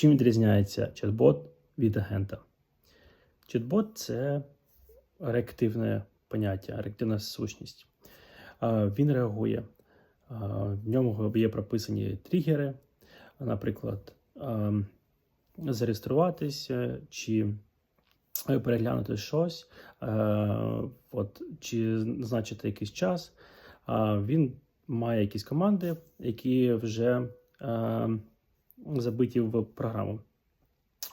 Чим відрізняється чат-бот від агента? Чат-бот це реактивне поняття, реактивна сущність. Він реагує. В ньому є прописані тригери, наприклад, зареєструватися чи переглянути щось, от, чи назначити якийсь час. Він має якісь команди, які вже забиті в програму.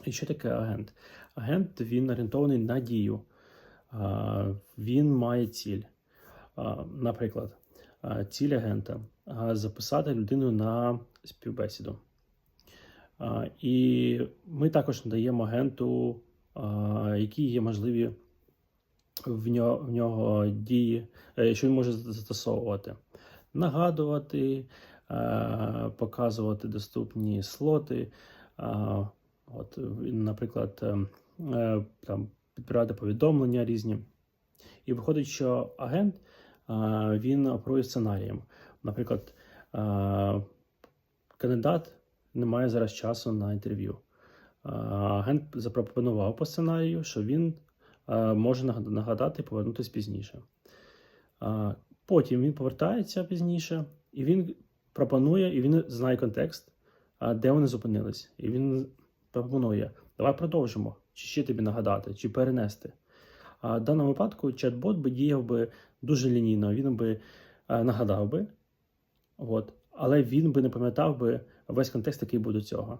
І що таке агент? Агент він орієнтований на дію. Він має ціль. Наприклад, ціль агента записати людину на співбесіду. І ми також надаємо агенту, які є можливі в нього, дії, е, що він може застосовувати. Нагадувати, показувати доступні слоти. От, наприклад, е, е, там підбирати повідомлення різні. І виходить, що агент е, він оперує сценарієм. Наприклад, е, кандидат не має зараз часу на інтерв'ю. Е, Агент запропонував по сценарію, що він е, може нагадати і повернутися пізніше. Е, Потім він повертається пізніше, і він пропонує, і він знає контекст, де вони зупинились. І він пропонує: давай продовжимо, чи ще тобі нагадати, чи перенести. А в даному випадку чат-бот би діяв би дуже лінійно, він би нагадав би, от, але він би не пам'ятав би весь контекст, який був до цього.